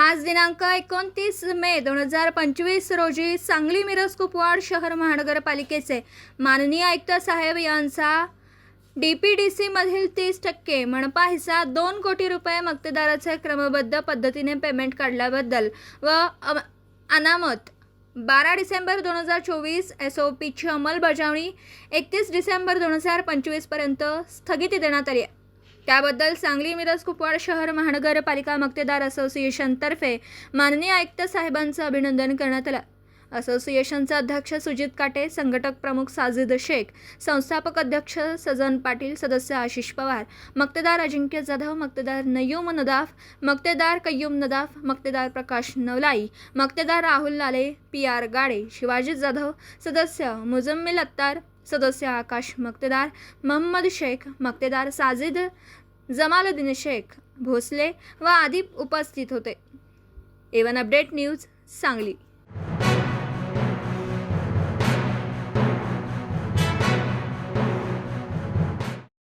आज दिनांक एकोणतीस मे दोन हजार पंचवीस रोजी सांगली मिरज कुपवाड शहर महानगरपालिकेचे माननीय आयुक्त साहेब यांचा डी पी डी सीमधील तीस टक्के मनपा हिस्सा दोन कोटी रुपये मक्तेदाराचे क्रमबद्ध पद्धतीने पेमेंट काढल्याबद्दल व अनामत. बारा डिसेंबर दोन हजार चोवीस एस ओ पीची अंमलबजावणी एकतीस डिसेंबर दोन हजार पंचवीसपर्यंत स्थगिती देण्यात आली आहे. त्याबद्दल सांगली मिरज कुपवाड शहर महानगरपालिका मक्तेदार असोसिएशनतर्फे माननीय आयुक्त साहेबांचं अभिनंदन करण्यात आलं. असोसिएशनचे अध्यक्ष सुजित काटे संघटक प्रमुख साजिद शेख संस्थापक अध्यक्ष सजन पाटील सदस्य आशिष पवार मक्तेदार अजिंक्य जाधव मक्तेदार नयूम नदाफ मक्तेदार कय्यूम नदाफ मक्तेदार प्रकाश नवलाई मक्तेदार राहुल लाले पी आर गाडे शिवाजी जाधव सदस्य मुजम्मिल अत्तार सदस्य आकाश मक्तेदार महम्मद शेख मक्तेदार साजिद जमालुद्दीन शेख भोसले व आदी उपस्थित होते. A one update news Sangli.